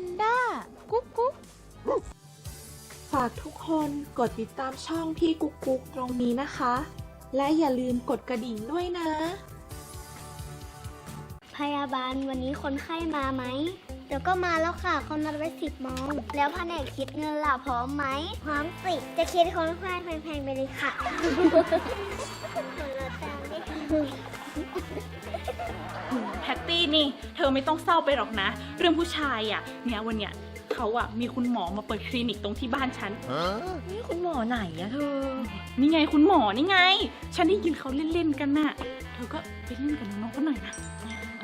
นด้า กุ๊กกุ๊กฝากทุกคนกดติดตามช่องพี่กุ๊กกุ๊กตรงนี้นะคะ และอย่าลืมกดกระดิ่งด้วยนะ พยาบาลวันนี้คนไข้มาไหม เดี๋ยวก็มาแล้วค่ะเขานัดไว้สิบโมงแล้วแผนกคิดเงินล่ะพร้อมไหมพร้อมสิจะคิดคนไข้แพงๆไปเลยค่ะแพตตี้นี่เธอไม่ต้องเศร้าไปหรอกนะ เรื่องผู้ชายอะ่ะ เนี่ยวันเนี้ยเขาอะมีคุณหมอมาเปิดคลินิกตรงที่บ้านฉัน นี่คุณหมอไหนอะเธอ นี่ไงคุณหมอนี่ไง ฉันได้ยินเขาเล่นๆกันน่ะ เธอก็ไปเล่นกับน้องๆเขาหน่อยนะ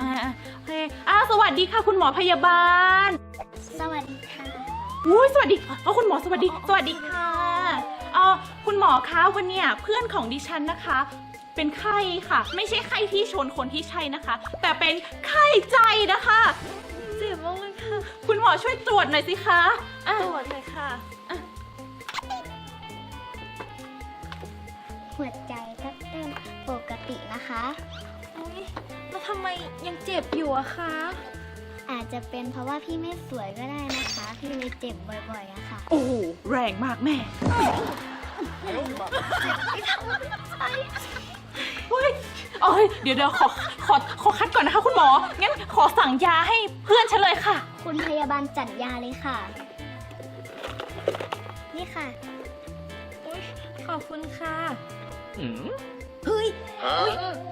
อ่าโอเคอ่าสวัสดีค่ะ คุณหมอพยาบาล สวัสดีค่ะอุ้ยสวัสดีเอาคุณหมอสวัสดี สวัสดีค่ะเออคุณหมอคะวันเนี้ยเพื่อนของดิฉันนะคะ เป็นไข้ค่ะ ไม่ใช่ไข้ที่ชนคนที่ใช่นะคะ แต่เป็นไข้ใจนะคะ เจ็บมากเลยค่ะคุณหมอช่วยตรวจหน่อยสิคะอะตรวจเลยค่ะ หัวใจก็เต้นปกตินะคะ อุ๊ยแล้วทำไมยังเจ็บอยู่อะคะ อาจจะเป็นเพราะว่าพี่ไม่สวยก็ได้นะคะ พี่เลยเจ็บบ่อยๆอะค่ะ โอ้โหแรงมากแม่ เฮ้ยเอ้ยเดี๋ยวเดี๋ยวขอขอขอคัดก่อนนะคะ คุณหมอ งั้นขอสั่งยาให้เพื่อนฉันเลยค่ะ คุณพยาบาลจัดยาเลยค่ะ นี่ค่ะ ขอบคุณค่ะ อืมเฮ้ย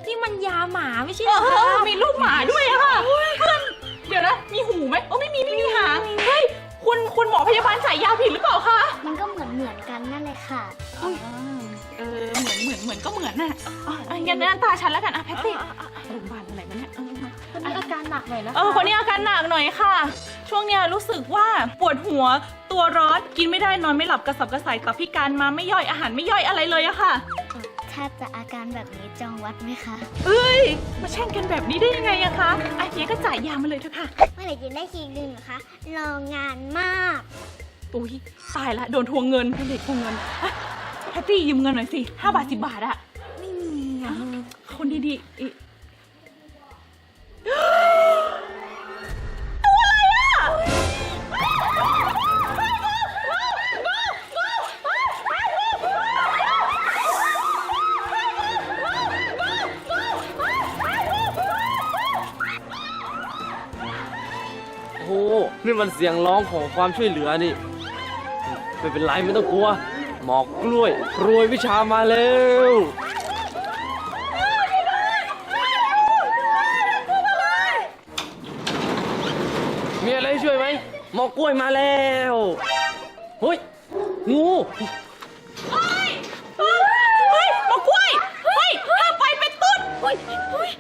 นี่มันยาหมาไม่ใช่เอเหรอคะอมีลูกหมาด้วยอะค่ะเพื่อนเดี๋ยวนะ มีหูไหมโอ้ไม่มีไม่มีหางเฮ้ยคุณคุณหมอพยาบาลจ่ายยาผิดหรือเปล่าคะ มันก็เหมือนเหมือนๆกันนั่นเลยค่ะ เออเหมือนเหมือนเหมือนก็เหมือนน่ะอะอะงั้นงั้นตาฉันแล้วกันอะแพตตี้โรงพยาบาลอะไรมาเนี่ยเออมา คนนี้อาการหนักหน่อยนะคะเออคนนี้อาการหนักหน่อยค่ะ ช่วงเนี้ยรู้สึกว่าปวดหัวตัวร้อนกินไม่ได้นอนไม่หลับกระสับกระส่ายตับพิการมาไม่ย่อยอาหารไม่ย่อยอะไรเลยอะค่ะถ้าจะอาการแบบนี้จองวัดไหมคะ เอ้ยมาแช่งกันแบบนี้ได้ยังไงอะคะอะเนี้ยก็จ่ายยามาเลยเถอะค่ะเมื่อไหร่จะได้คิวดึงเหรอคะ รองานมาก อุ้ยตายละโดนทวงเงินเป็นเด็กทวงเงินอะ แพตตี้ยืมเงินหน่อยสิห้าบาทสิบบาทอะไม่มีอะคนดีๆอิโอ้โหนี่มันเสียงร้องของความช่วยเหลือนี่ ไม่เป็นไรไม่ต้องกลัว หมอกกล้วยรวยวิชามาแล้วมีอะไรช่วยไหมหมอกกล้วยมาแล้วเฮ้ยงูเฮ้ยเฮ้ยมากกล้วยเฮ้ยถ้าไปเป็นต้นเฮ้ยเฮ้ย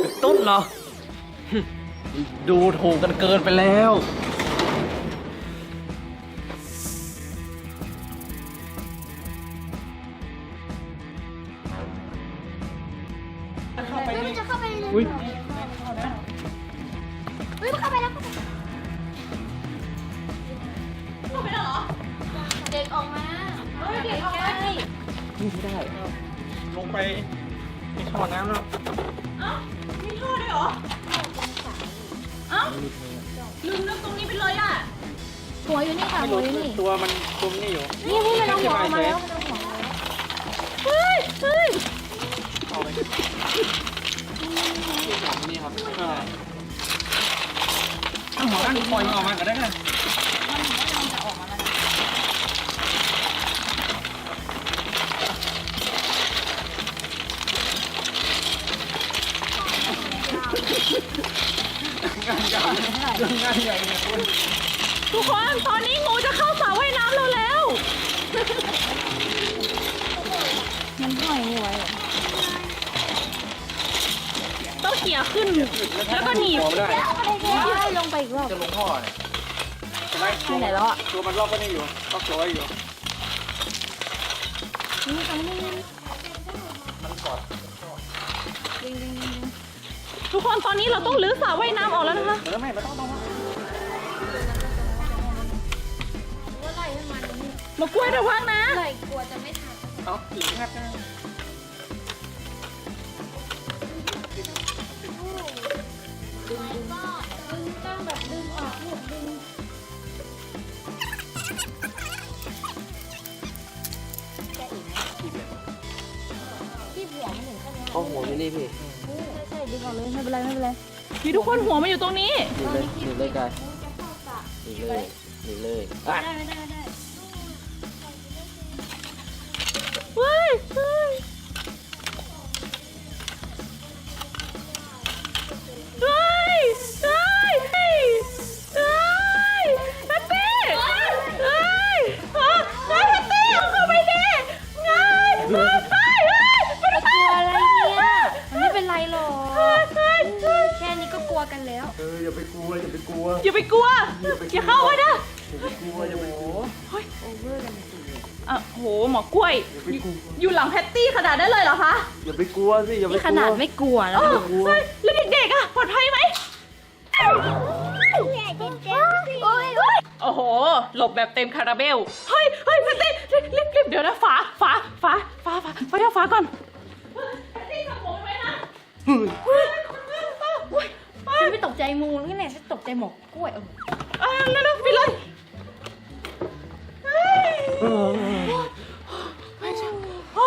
เป็นต้นเหรอ ดูถูกกันเกินไปแล้ว นี่ไม่ได้ลงไปในท่อน้ำแล้วเอ้ามีท่อด้วยเหรอ เอ้าลืมนึกตรงนี้ไปเลยอะ หัวอยู่นี่ค่ะไม่หัวรู้อยู่นี่ ตัวมันจมนี่อยู่นี่นี่มันเอาหัวออกมาแล้วมันเอาหัวออกมาแล้วเฮ้ยเฮ้ยเอาไปนี่ครับเอาหมอนั่นปล่อยมันออกมาก็ได้ค่ะ กคน ตอนนี้งูจะเข้าสระว่ายน้ำเราแล้วมันห้อยนี่ไว้อะต้องเขี่ยขึ้น แล้วก็หนีบหัวไม่ได้ได้ลงไปอีกรอบจะลงท่อเนี่ยจะได้ไปไหนแล้วอะตัวมันรอบก็นี่อยู่รอบตัวไว้อยู่นี่ตรงนี้มันกอดทุกคนตอนนี้เราต้องรื้อสระว่ายน้ำออกแล้วนะคะเออไม่ไม่ต้องต้อง มากล้วยระวังนะเลกลัวจะไม่ทันเอาถึงครับดึงกดึงดึงออกลูที่หัวมันถึงแค่นี้เอาหัวอยู่นี่พี่ใช่ใช่ดึงออกเลยไม่เป็นไรไม่เป็นไรพี่ทุกคนหัวมันอยู่ตรงนี้หนีเลยหนีเลยกายหนีเลยหนีเลยอ่ได้ไม่ได้าไปกลัวอย่าเข้ามานะอย่าไปกลัวอย่าไปกลัวอะโหหมอกล้วย อยู่อยู่หลังแพตตี้ขนาดนั้นเลยเหรอคะอย่าไปกลัวสิอย่าไปนี่กขลัวนาดไม่กลัวนะเออเฮ้ยแล้วเด็กๆอะปลอดภัยไหมโอ้ยโอ้ยโอ้โห หลบแบบเต็มคาราเบล เฮ้ยเฮ้ยแพตตี้รีบรีบรีบเดี๋ยวนะฝาฝาฝาฝาฝาฝาเดี๋ยวฝาก่อนแพตตี้ทำผมไว้นะ เฮ้ย ฉันไม่ตกใจมูนี่แหละฉันตกใจหมกกล้วยเออเออเร็วๆไปเลยเฮ้ยเออโอ้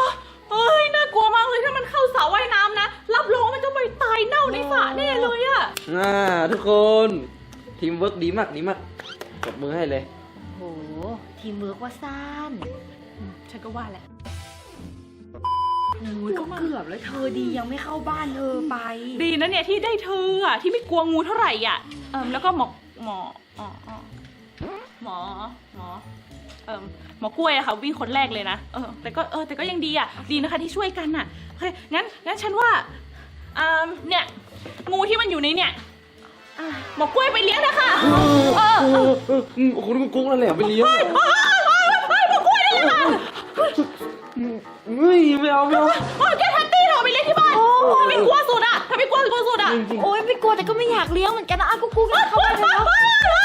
เฮ้ยน่ากลัวมากเลยถ้ามันเข้าสระว่ายน้ำนะ รับรองมันจะไปตายเน่าในสระแน่เลยอะอ่าทุกคนทีมเวิร์กดีมากดีมากปรบมือให้เลย โห ทีมเวิร์กว่าซ่าน ฉันก็ว่าแหละ โอ้ยก็เกือบแล้วเธอดียังไม่เข้าบ้านเธอไป ดีนะเนี่ยที่ได้เธออะที่ไม่กลัวงูเท่าไหร่อะเอิมแล้วก็หมอหมออ๋ออ๋อหมอหมอเอิมหมอกล้วยอะค่ะวิ่งคนแรกเลยนะเออแต่ก็เออแต่ก็ยังดีอะดีนะคะที่ช่วยกันอะโอเคงั้นงั้นฉันว่าอ่าเนี่ยงูที่มันอยู่ในเนี่ยอะหมอกล้วยไปเลี้ยงนะคะเออเออเออเอออืมโอ้โหนี่มันกุ้งนั่นแหละไปเลี้ยง เฮ้ยไม่เอาไม่เอา โอ้ยแกแพตตี้เธอไปเลี้ยงที่บ้านถ้าไม่กลัวสุดอะถ้าไม่กลัวกลัวสุดอะจริง โอ้ยไม่กลัวแต่ก็ไม่อยากเลี้ยงเหมือนกันนะอะกูกูกันเข้าบ้านไปแล้วงั้น